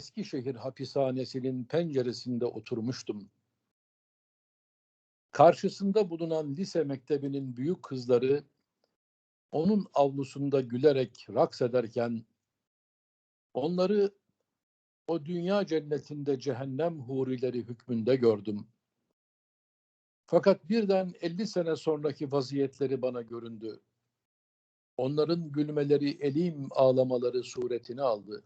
Eskişehir hapishanesinin penceresinde oturmuştum. Karşısında bulunan lise mektebinin büyük kızları onun avlusunda gülerek raks ederken onları o dünya cennetinde cehennem hurileri hükmünde gördüm. Fakat birden 50 sene sonraki vaziyetleri bana göründü. Onların gülmeleri, elim ağlamaları suretini aldı.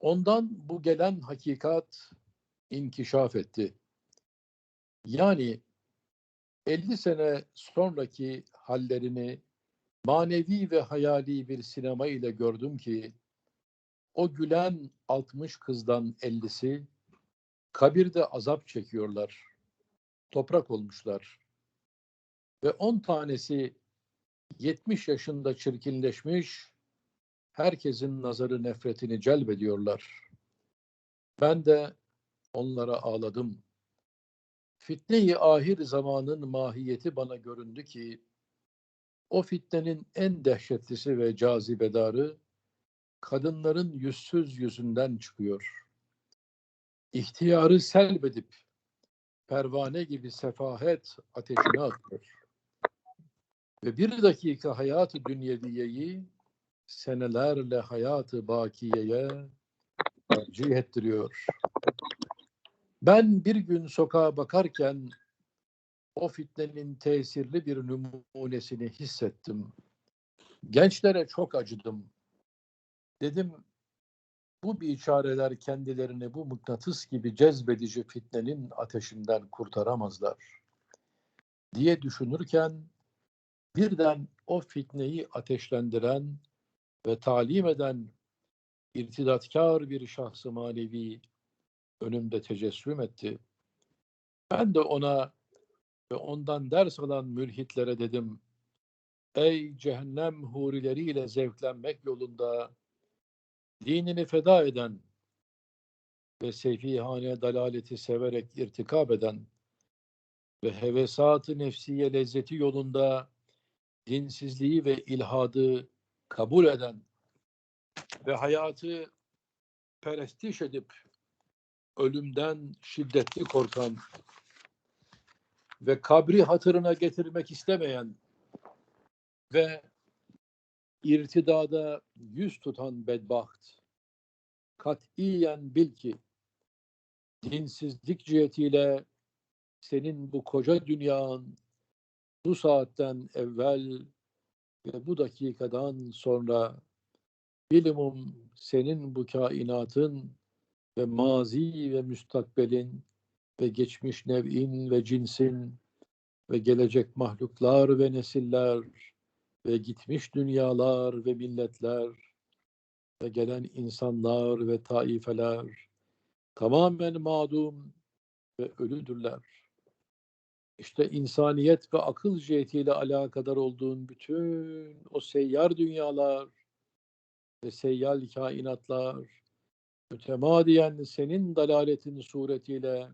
Ondan bu gelen hakikat inkişaf etti. Yani 50 sene sonraki hallerini manevi ve hayali bir sinema ile gördüm ki o gülen 60 kızdan 50'si kabirde azap çekiyorlar. Toprak olmuşlar. Ve 10 tanesi 70 yaşında çirkinleşmiş, herkesin nazarı nefretini celbediyorlar. Ben de onlara ağladım. Fitne-i ahir zamanın mahiyeti bana göründü ki, o fitnenin en dehşetlisi ve cazibedarı, kadınların yüzsüz yüzünden çıkıyor. İhtiyarı selbedip, pervane gibi sefahet ateşine atıyor. Ve bir dakika hayatı dünyeviyeyi senelerle hayatı bakiyeye tercih ettiriyor. Ben bir gün sokağa bakarken o fitnenin tesirli bir numunesini hissettim. Gençlere çok acıdım. Dedim bu biçareler kendilerini bu mıknatıs gibi cezbedici fitnenin ateşinden kurtaramazlar diye düşünürken birden o fitneyi ateşlendiren ve talim eden irtidatkar bir şahsı manevi önümde tecessüm etti. Ben de ona ve ondan ders alan mülhitlere dedim, ey cehennem hurileriyle zevklenmek yolunda dinini feda eden ve seyfihane dalaleti severek irtikab eden ve hevesat-ı nefsiye lezzeti yolunda dinsizliği ve ilhadı kabul eden ve hayatı perestiş edip ölümden şiddetli korkan ve kabri hatırına getirmek istemeyen ve irtidada yüz tutan bedbaht katiyen bil ki dinsizlik cihetiyle senin bu koca dünyanın bu saatten evvel ve bu dakikadan sonra bilimum senin bu kainatın ve mazi ve müstakbelin ve geçmiş nev'in ve cinsin ve gelecek mahluklar ve nesiller ve gitmiş dünyalar ve milletler ve gelen insanlar ve taifeler tamamen madum ve ölüdürler. İşte insaniyet ve akıl cihetiyle alakadar olduğun bütün o seyyar dünyalar ve seyyal kainatlar mütemadiyen senin dalaletin suretiyle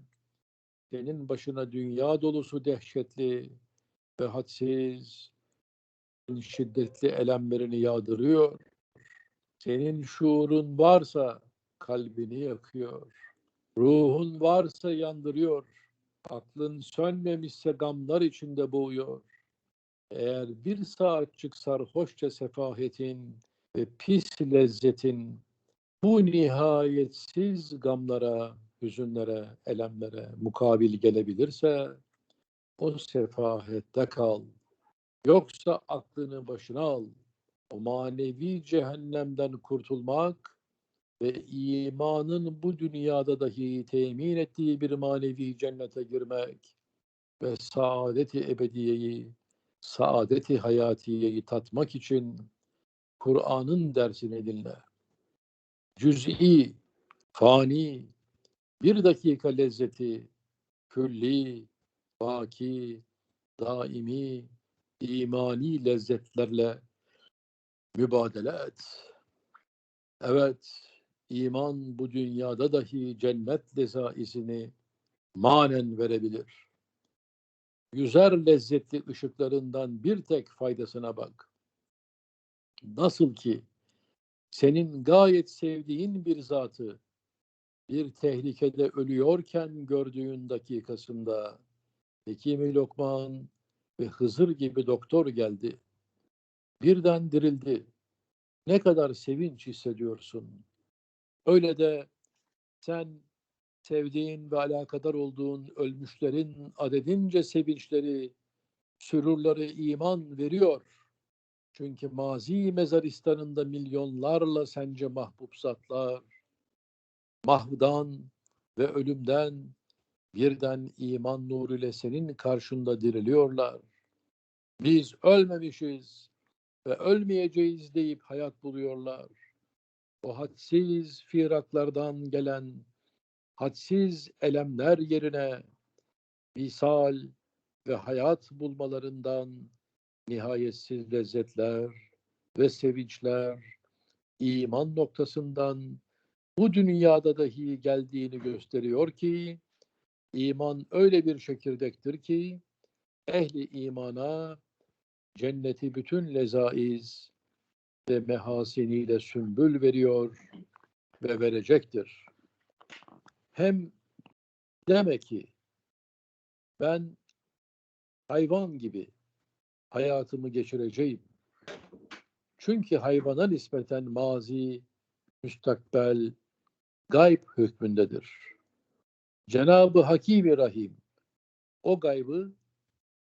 senin başına dünya dolusu dehşetli ve hadsiz şiddetli elemlerini yağdırıyor. Senin şuurun varsa kalbini yakıyor. Ruhun varsa yandırıyor. Aklın sönmemişse gamlar içinde boğuyor. Eğer bir saatçik sarhoşça sefahetin ve pis lezzetin bu nihayetsiz gamlara, hüzünlere, elemlere mukabil gelebilirse o sefahette kal. Yoksa aklını başına al. O manevi cehennemden kurtulmak ve imanın bu dünyada dahi temin ettiği bir manevi cennete girmek ve saadeti ebediyeyi, saadeti hayatiyeyi tatmak için Kur'an'ın dersini dinle. Cüz'i, fani, bir dakika lezzeti, külli, baki, daimi, imani lezzetlerle mübadele et. Evet, iman bu dünyada dahi cennet lezaisini manen verebilir. Yüzer lezzetli ışıklarından bir tek faydasına bak. Nasıl ki senin gayet sevdiğin bir zatı bir tehlikede ölüyorken gördüğün dakikasında Hekimi Lokman ve Hızır gibi doktor geldi. Birden dirildi. Ne kadar sevinç hissediyorsun. Öyle de sen sevdiğin ve alakadar olduğun ölmüşlerin adedince sevinçleri, sürurları iman veriyor. Çünkü mazi mezaristanında milyonlarla sence mahbub zatlar, mahvdan ve ölümden birden iman nuruyla senin karşında diriliyorlar. Biz ölmemişiz ve ölmeyeceğiz deyip hayat buluyorlar. O hadsiz firaklardan gelen hadsiz elemler yerine misal ve hayat bulmalarından nihayetsiz lezzetler ve sevinçler iman noktasından bu dünyada dahi geldiğini gösteriyor ki iman öyle bir çekirdektir ki ehli imana cenneti bütün lezaiz ve mehasiniyle sümbül veriyor ve verecektir. Hem demek ki ben hayvan gibi hayatımı geçireceğim. Çünkü hayvana nispeten mazi, müstakbel, gayb hükmündedir. Cenab-ı Hakim Rahim o gaybı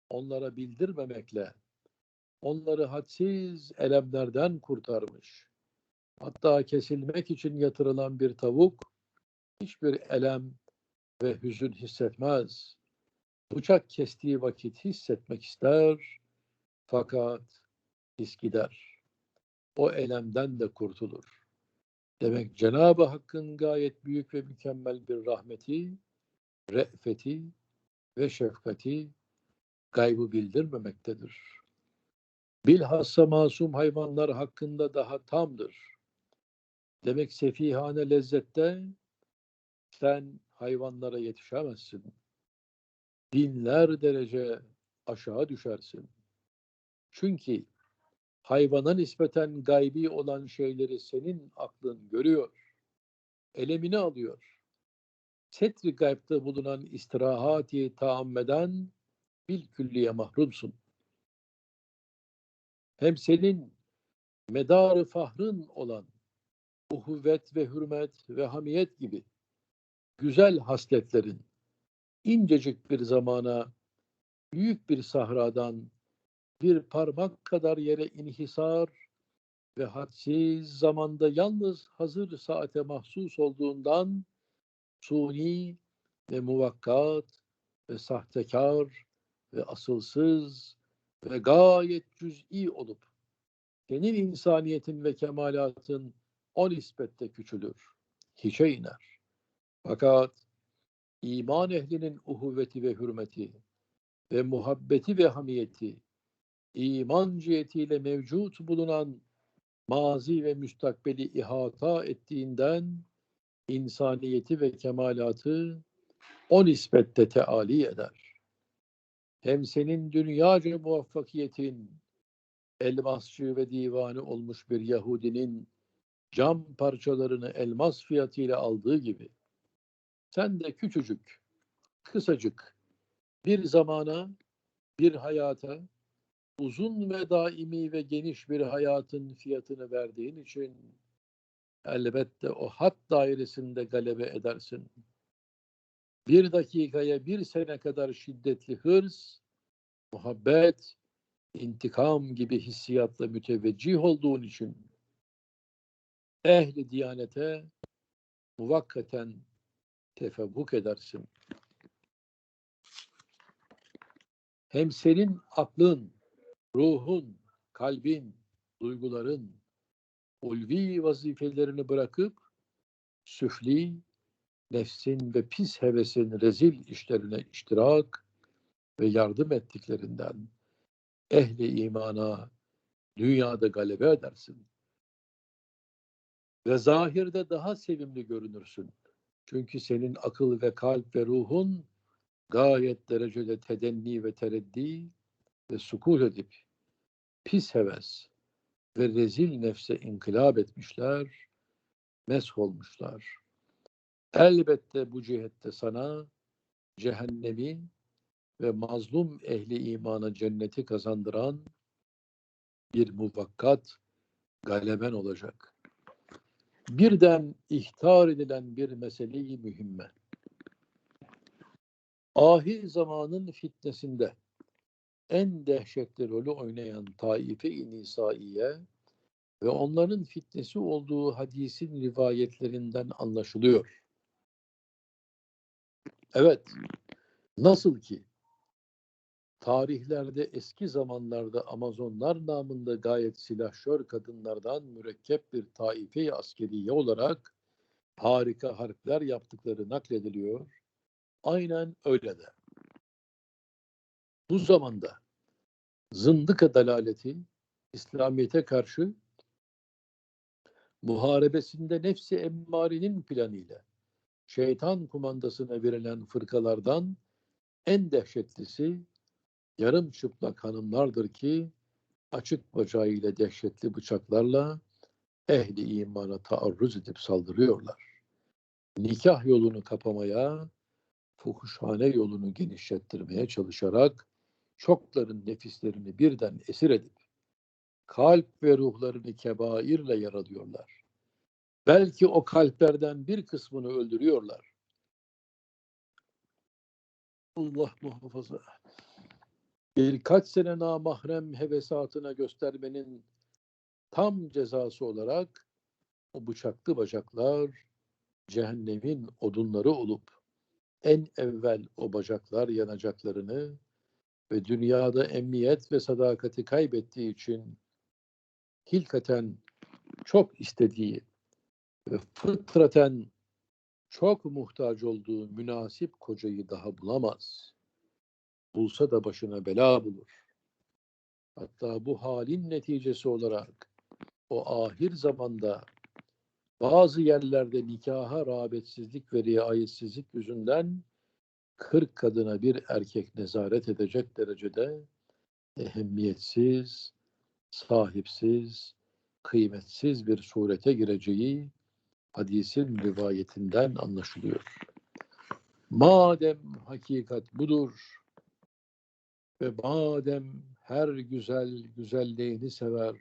onlara bildirmemekle onları hadsiz elemlerden kurtarmış. Hatta kesilmek için yatırılan bir tavuk hiçbir elem ve hüzün hissetmez. Bıçak kestiği vakit hissetmek ister fakat his gider. O elemden de kurtulur. Demek Cenab-ı Hakk'ın gayet büyük ve mükemmel bir rahmeti, re'feti ve şefkati gaybı bildirmemektedir. Bilhassa masum hayvanlar hakkında daha tamdır. Demek sefihane lezzette sen hayvanlara yetişemezsin. Binler derece aşağı düşersin. Çünkü hayvana nispeten gaybi olan şeyleri senin aklın görüyor. Elemini alıyor. Setri gaybda bulunan istirahati taammeden bil külliye mahrumsun. Hem senin medarı fahrın olan uhuvvet ve hürmet ve hamiyet gibi güzel hasletlerin incecik bir zamana büyük bir sahradan bir parmak kadar yere inhisar ve hadsiz zamanda yalnız hazır saate mahsus olduğundan suni ve muvakkat ve sahtekar ve asılsız ve gayet cüz'i olup senin insaniyetin ve kemalatın o nispette küçülür, hiçe iner. Fakat iman ehlinin uhuvveti ve hürmeti ve muhabbeti ve hamiyeti iman cihetiyle mevcut bulunan mazi ve müstakbeli ihata ettiğinden insaniyeti ve kemalatı o nispette teali eder. Hem senin dünyaca muvaffakiyetin elmasçı ve divanı olmuş bir Yahudinin cam parçalarını elmas fiyatıyla aldığı gibi sen de küçücük, kısacık bir zamana, bir hayata uzun ve daimi ve geniş bir hayatın fiyatını verdiğin için elbette o hat dairesinde galebe edersin. Bir dakikaya bir sene kadar şiddetli hırs, muhabbet, intikam gibi hissiyatla müteveccih olduğun için ehli diyanete muvakkaten tefebbuk edersin. Hem senin aklın, ruhun, kalbin, duyguların ulvi vazifelerini bırakıp süfli, nefsin ve pis hevesin rezil işlerine iştirak ve yardım ettiklerinden ehli imana dünyada galebe edersin. Ve zahirde daha sevimli görünürsün. Çünkü senin akıl ve kalp ve ruhun gayet derecede tedenni ve tereddi ve sukut edip pis heves ve rezil nefse inkılap etmişler, mesh olmuşlar. Elbette bu cihette sana cehennemi ve mazlum ehli imana cenneti kazandıran bir muvakkat galeben olacak. Birden ihtar edilen bir meseleyi mühimme. Ahir zamanın fitnesinde en dehşetli rolü oynayan Taife-i Nisaiye ve onların fitnesi olduğu hadisin rivayetlerinden anlaşılıyor. Evet, nasıl ki tarihlerde eski zamanlarda Amazonlar namında gayet silahşör kadınlardan mürekkep bir taife-i askeriye olarak harika harpler yaptıkları naklediliyor. Aynen öyle de. Bu zamanda zındıka dalaleti İslamiyet'e karşı muharebesinde nefsi emmarenin planıyla şeytan kumandasına verilen fırkalardan en dehşetlisi yarım çıplak hanımlardır ki açık bacağıyla dehşetli bıçaklarla ehli imana taarruz edip saldırıyorlar. Nikah yolunu kapamaya, fuhuşhane yolunu genişlettirmeye çalışarak çokların nefislerini birden esir edip kalp ve ruhlarını kebairle yaralıyorlar. Belki o kalplerden bir kısmını öldürüyorlar. Allah muhafaza. Birkaç sene namahrem hevesatına göstermenin tam cezası olarak o bıçaklı bacaklar cehennemin odunları olup en evvel o bacaklar yanacaklarını ve dünyada emniyet ve sadakati kaybettiği için hilkaten çok istediği fıtraten çok muhtaç olduğu münasip kocayı daha bulamaz. Bulsa da başına bela bulur. Hatta bu halin neticesi olarak o ahir zamanda bazı yerlerde nikaha rağbetsizlik ve riayetsizlik yüzünden 40 kadına bir erkek nezaret edecek derecede ehemmiyetsiz, sahipsiz, kıymetsiz bir surete gireceği hadisin rivayetinden anlaşılıyor. Madem hakikat budur ve madem her güzel güzelliğini sever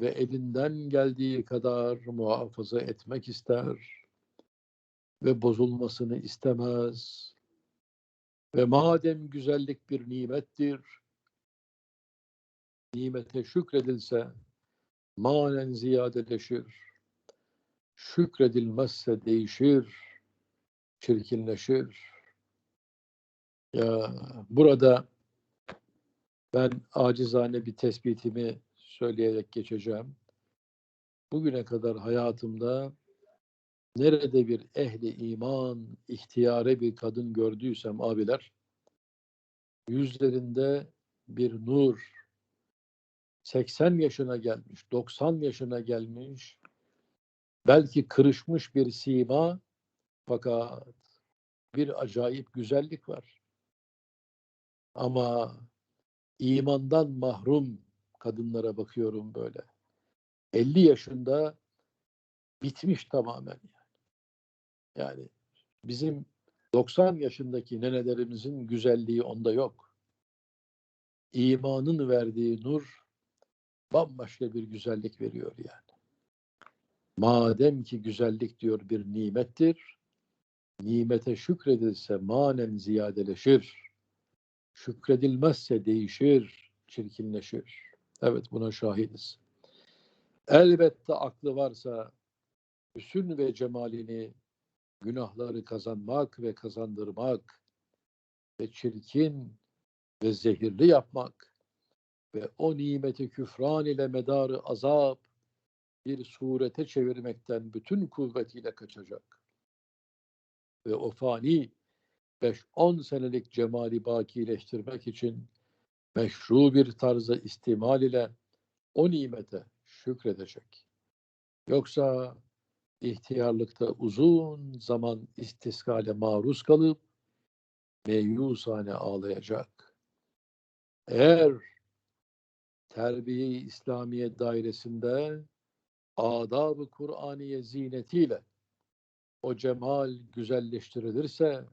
ve elinden geldiği kadar muhafaza etmek ister ve bozulmasını istemez ve madem güzellik bir nimettir, nimete şükredilse manen ziyadeleşir şükredilmezse değişir, çirkinleşir. Ya burada ben acizane bir tespitimi söyleyerek geçeceğim. Bugüne kadar hayatımda nerede bir ehli iman, ihtiyare bir kadın gördüysem abiler, yüzlerinde bir nur, 80 yaşına gelmiş, 90 yaşına gelmiş, Belki kırışmış bir sima fakat bir acayip güzellik var. Ama imandan mahrum kadınlara bakıyorum böyle. 50 yaşında bitmiş tamamen yani. Yani bizim 90 yaşındaki nenelerimizin güzelliği onda yok. İmanın verdiği nur bambaşka bir güzellik veriyor yani. Madem ki güzellik diyor bir nimettir, nimete şükredilse manen ziyadeleşir. Şükredilmezse değişir, çirkinleşir. Evet buna şahidiz. Elbette aklı varsa hüsün ve cemalini günahları kazanmak ve kazandırmak ve çirkin ve zehirli yapmak ve o nimeti küfran ile medarı azap bir surete çevirmekten bütün kuvvetiyle kaçacak. Ve o fani 5-10 senelik cemali bakileştirmek için meşru bir tarzda istimal ile o nimete şükredecek. Yoksa ihtiyarlıkta uzun zaman istiskale maruz kalıp meyusane ağlayacak. Eğer terbiye İslamiye dairesinde adab-ı Kur'aniye zinetiyle o cemal güzelleştirilirse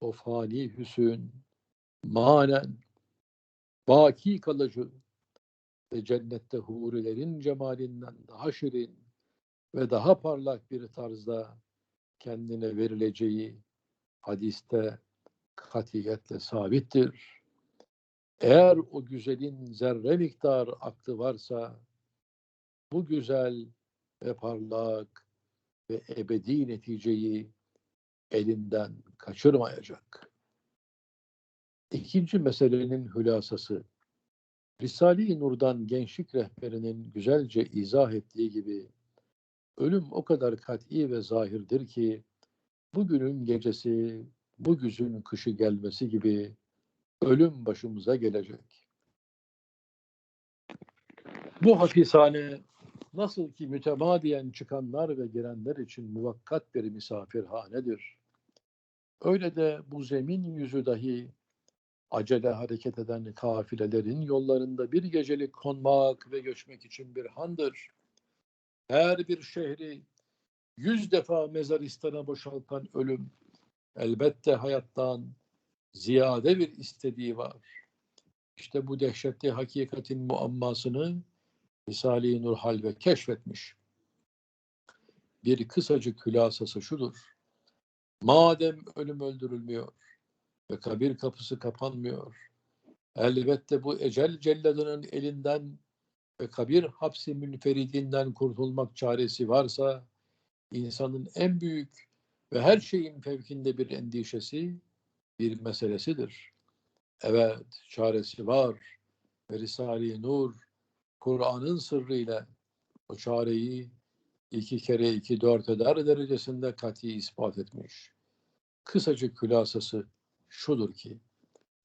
o fani hüsün manen baki kalıcı ve cennette hurilerin cemalinden daha şirin ve daha parlak bir tarzda kendine verileceği hadiste katiyetle sabittir. Eğer o güzelin zerre miktar aklı varsa bu güzel ve parlak ve ebedi neticeyi elinden kaçırmayacak. İkinci meselenin hülasası Risale-i Nur'dan gençlik rehberinin güzelce izah ettiği gibi ölüm o kadar kat'i ve zahirdir ki bugünün gecesi, bu güzün kışı gelmesi gibi ölüm başımıza gelecek. Bu hapishane nasıl ki mütemadiyen çıkanlar ve girenler için muvakkat bir misafirhanedir. Öyle de bu zemin yüzü dahi acele hareket eden kafilelerin yollarında bir gecelik konmak ve göçmek için bir handır. Her bir şehri yüz defa mezaristana boşaltan ölüm elbette hayattan ziyade bir istediği var. İşte bu dehşetli hakikatin muammasını Risale-i Nur Halve keşfetmiş. Bir kısacık hülasası şudur. Madem ölüm öldürülmüyor ve kabir kapısı kapanmıyor, elbette bu ecel celladının elinden ve kabir hapsi münferidinden kurtulmak çaresi varsa, insanın en büyük ve her şeyin fevkinde bir endişesi, bir meselesidir. Evet, çaresi var ve Risale-i Nur, Kur'an'ın sırrıyla o çareyi iki kere iki dört eder derecesinde kati ispat etmiş. Kısacık külasası şudur ki,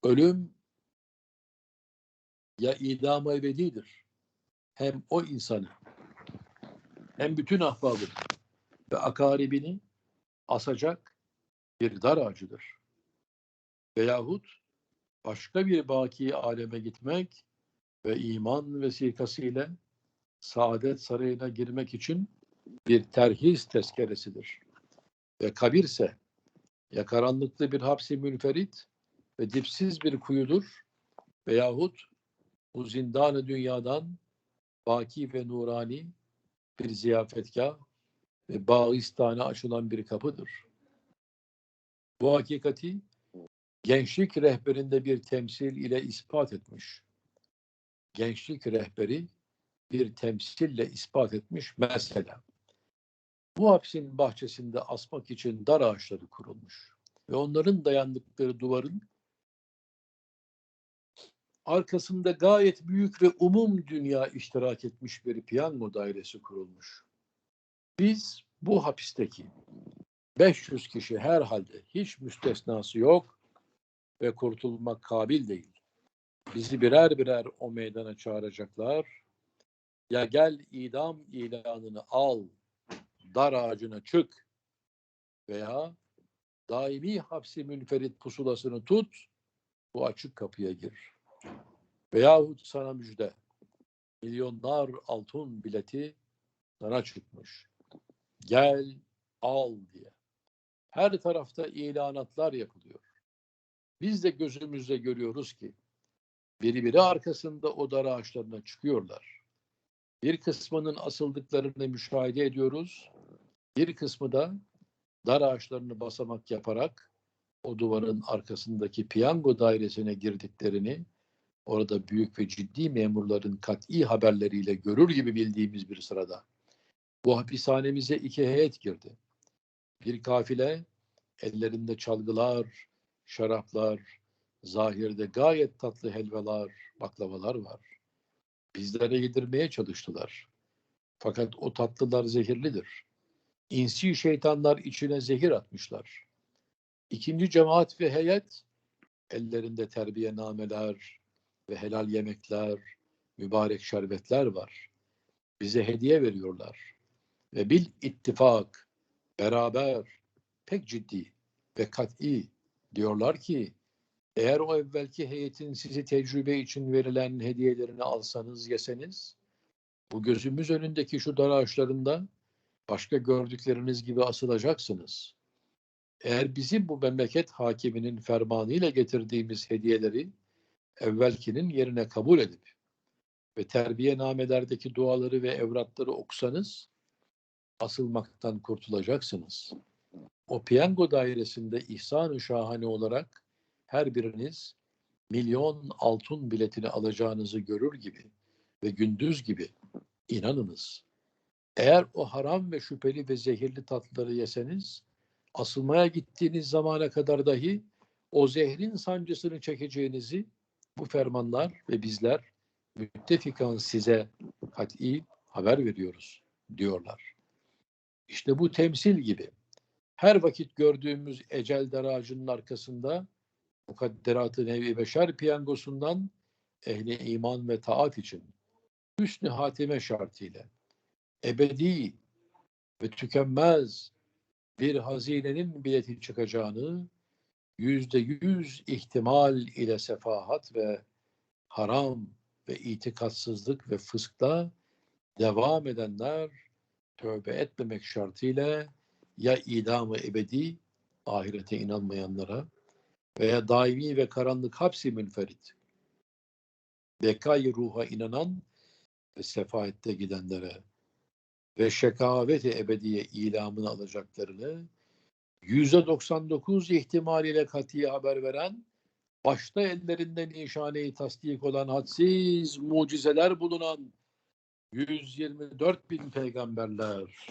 ölüm ya idam ebedidir, hem o insanı, hem bütün ahbabını ve akaribini asacak bir dar ağacıdır. Veyahut başka bir baki aleme gitmek ve iman vesikasıyla saadet sarayına girmek için bir terhis tezkeresidir. Ve kabirse ya karanlıklı bir hapsi münferit ve dipsiz bir kuyudur veyahut bu zindanı dünyadan baki ve nurani bir ziyafetkah ve bağistane açılan bir kapıdır. Bu hakikati gençlik rehberinde bir temsil ile ispat etmiş. Gençlik rehberi bir temsille ispat etmiş mesela. Bu hapsin bahçesinde asmak için dar ağaçları kurulmuş ve onların dayandıkları duvarın arkasında gayet büyük ve umum dünya iştirak etmiş bir piyango dairesi kurulmuş. Biz bu hapisteki 500 kişi herhalde hiç müstesnası yok ve kurtulmak kabil değil. Bizi birer birer o meydana çağıracaklar. Ya gel idam ilanını al, dar ağacına çık veya daimi hapsi münferit pusulasını tut, bu açık kapıya gir. Veyahut sana müjde, milyonlar altın bileti sana çıkmış. Gel, al diye. Her tarafta ilanatlar yapılıyor. Biz de gözümüzle görüyoruz ki biri biri arkasında o dar ağaçlarına çıkıyorlar. Bir kısmının asıldıklarını müşahede ediyoruz. Bir kısmı da dar ağaçlarını basamak yaparak o duvarın arkasındaki piyango dairesine girdiklerini orada büyük ve ciddi memurların kat'i haberleriyle görür gibi bildiğimiz bir sırada. Bu hapishanemize iki heyet girdi. Bir kafile ellerinde çalgılar, şaraplar, zahirde gayet tatlı helvalar, baklavalar var. Bizlere yedirmeye çalıştılar. Fakat o tatlılar zehirlidir. İnsi şeytanlar içine zehir atmışlar. İkinci cemaat ve heyet ellerinde terbiye nameler ve helal yemekler, mübarek şerbetler var. Bize hediye veriyorlar. Ve bil ittifak, beraber, pek ciddi ve kat'i diyorlar ki Eğer o evvelki heyetin sizi tecrübe için verilen hediyelerini alsanız, yeseniz, bu gözümüz önündeki şu dar ağaçlarında başka gördükleriniz gibi asılacaksınız. Eğer bizim bu memleket hakiminin fermanıyla getirdiğimiz hediyeleri evvelkinin yerine kabul edip ve terbiye namelerdeki duaları ve evratları okusanız asılmaktan kurtulacaksınız. O piyango dairesinde ihsan-ı şahane olarak her biriniz milyon altın biletini alacağınızı görür gibi ve gündüz gibi inanınız. Eğer o haram ve şüpheli ve zehirli tatlıları yeseniz asılmaya gittiğiniz zamana kadar dahi o zehrin sancısını çekeceğinizi bu fermanlar ve bizler müttefikan size kat'i haber veriyoruz diyorlar. İşte bu temsil gibi her vakit gördüğümüz ecel daracının arkasında mukadderat-ı nevi beşer piyangosundan ehli iman ve taat için hüsnü hatime şartıyla ebedi ve tükenmez bir hazinenin bileti çıkacağını yüzde yüz ihtimal ile sefahat ve haram ve itikatsızlık ve fıskla devam edenler tövbe etmemek şartıyla ya idamı ebedi ahirete inanmayanlara veya daimi ve karanlık hapsi münferit. Bekayı ruha inanan ve sefahette gidenlere ve şekaveti ebediye ilamını alacaklarını yüzde 99 ihtimaliyle katiye haber veren başta ellerinde nişaneyi tasdik olan hadsiz mucizeler bulunan 124 bin peygamberler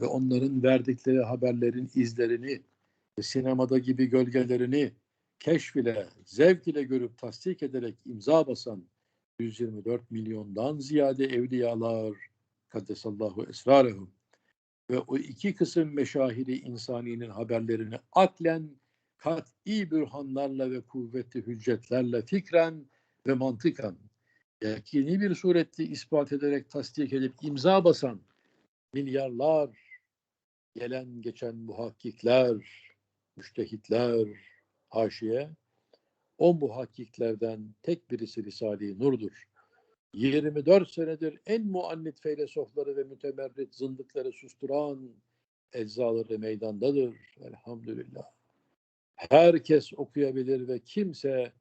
ve onların verdikleri haberlerin izlerini sinemada gibi gölgelerini keşf ile, zevk ile görüp tasdik ederek imza basan 124 milyondan ziyade evliyalar kaddesallahu esrarehum. Ve o iki kısım meşahiri insaninin haberlerini aklen kat'i bürhanlarla ve kuvvetli hüccetlerle fikren ve mantıkan yakini bir surette ispat ederek tasdik edip imza basan milyarlar gelen geçen muhakkikler, müştehitler, haşiye o muhakkiklerden tek birisi Risale-i Nur'dur. 24 senedir en muannit feylesofları ve mütemerrit zındıkları susturan eczaları meydandadır. Elhamdülillah. Herkes okuyabilir ve kimse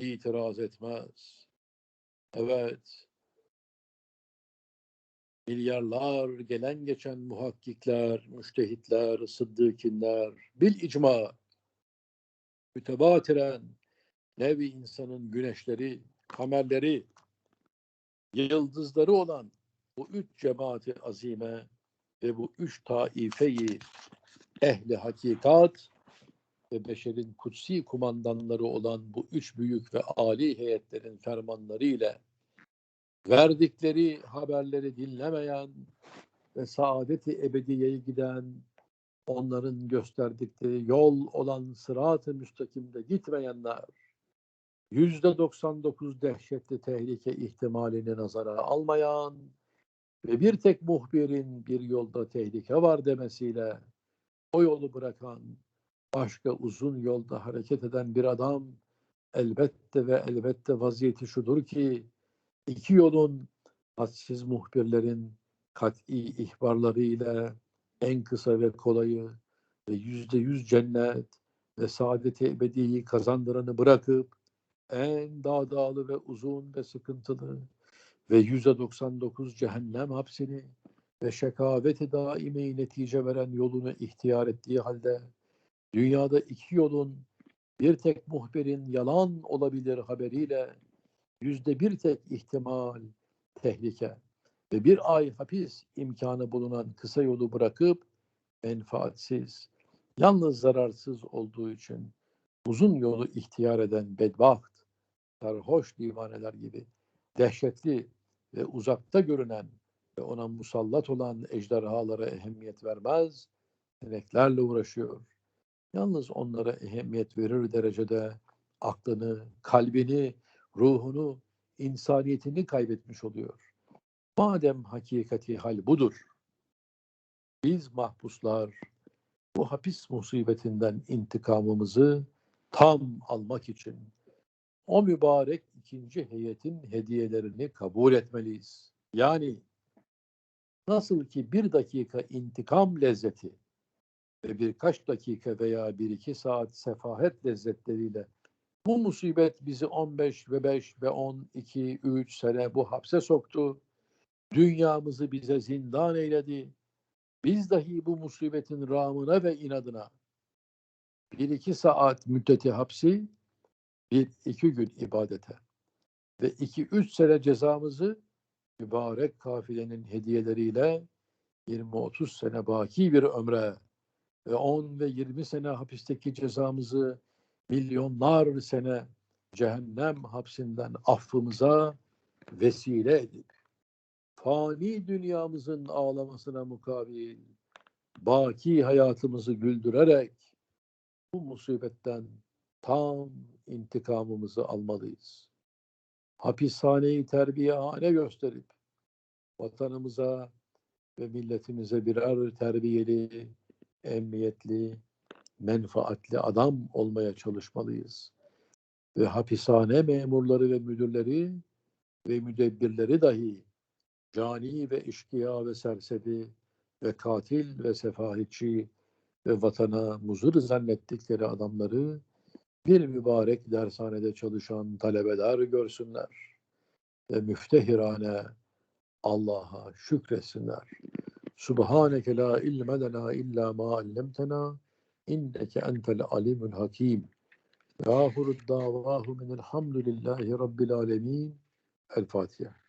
itiraz etmez. Evet. Milyarlar gelen geçen muhakkikler, müştehitler, sıddıkinler, bil icma, mütebatiren nevi insanın güneşleri, kamerleri, yıldızları olan bu üç cemaati azime ve bu üç taifeyi ehli hakikat ve beşerin kutsi kumandanları olan bu üç büyük ve âli heyetlerin fermanları ile verdikleri haberleri dinlemeyen ve saadeti ebediyeye giden onların gösterdikleri yol olan sırat-ı müstakimde gitmeyenler yüzde 99 dehşetli tehlike ihtimalini nazara almayan ve bir tek muhbirin bir yolda tehlike var demesiyle o yolu bırakan başka uzun yolda hareket eden bir adam elbette ve elbette vaziyeti şudur ki iki yolun hadsiz muhbirlerin kat'i ihbarları ile en kısa ve kolayı ve yüzde yüz cennet ve saadeti ebediyi kazandıranı bırakıp en dağdağlı ve uzun ve sıkıntılı ve yüzde 99 cehennem hapsini ve şekaveti daimi netice veren yolunu ihtiyar ettiği halde dünyada iki yolun bir tek muhbirin yalan olabilir haberiyle yüzde bir tek ihtimal, tehlike ve bir ay hapis imkanı bulunan kısa yolu bırakıp menfaatsiz, yalnız zararsız olduğu için uzun yolu ihtiyar eden bedbaht, sarhoş divaneler gibi dehşetli ve uzakta görünen ve ona musallat olan ejderhalara ehemmiyet vermez, meleklerle uğraşıyor. Yalnız onlara ehemmiyet verir derecede aklını, kalbini, ruhunu, insaniyetini kaybetmiş oluyor. Madem hakikati hal budur, biz mahpuslar bu hapis musibetinden intikamımızı tam almak için o mübarek ikinci heyetin hediyelerini kabul etmeliyiz. Yani nasıl ki bir dakika intikam lezzeti ve birkaç dakika veya bir iki saat sefahet lezzetleriyle bu musibet bizi 15 ve 5 ve 10, 2, 3 sene bu hapse soktu. Dünyamızı bize zindan eyledi. Biz dahi bu musibetin rağmına ve inadına bir iki saat müddeti hapsi, bir iki gün ibadete ve iki üç sene cezamızı mübarek kafilenin hediyeleriyle 20-30 sene baki bir ömre ve 10 ve 20 sene hapisteki cezamızı milyonlar sene cehennem hapsinden affımıza vesile edip fani dünyamızın ağlamasına mukabil baki hayatımızı güldürerek bu musibetten tam intikamımızı almalıyız. Hapishaneyi terbiyehane gösterip vatanımıza ve milletimize birer terbiyeli, emniyetli, menfaatli adam olmaya çalışmalıyız. Ve hapishane memurları ve müdürleri ve müdebbirleri dahi cani ve işkiya ve serseri ve katil ve sefahitçi ve vatana muzur zannettikleri adamları bir mübarek dershanede çalışan talebeler görsünler ve müftehirane Allah'a şükretsinler. Subhaneke la ilme lena illa ma allemtena inneke entel alimul hakim. Ve ahurud davahu minelhamdülillahi rabbil alemin. El Fatiha.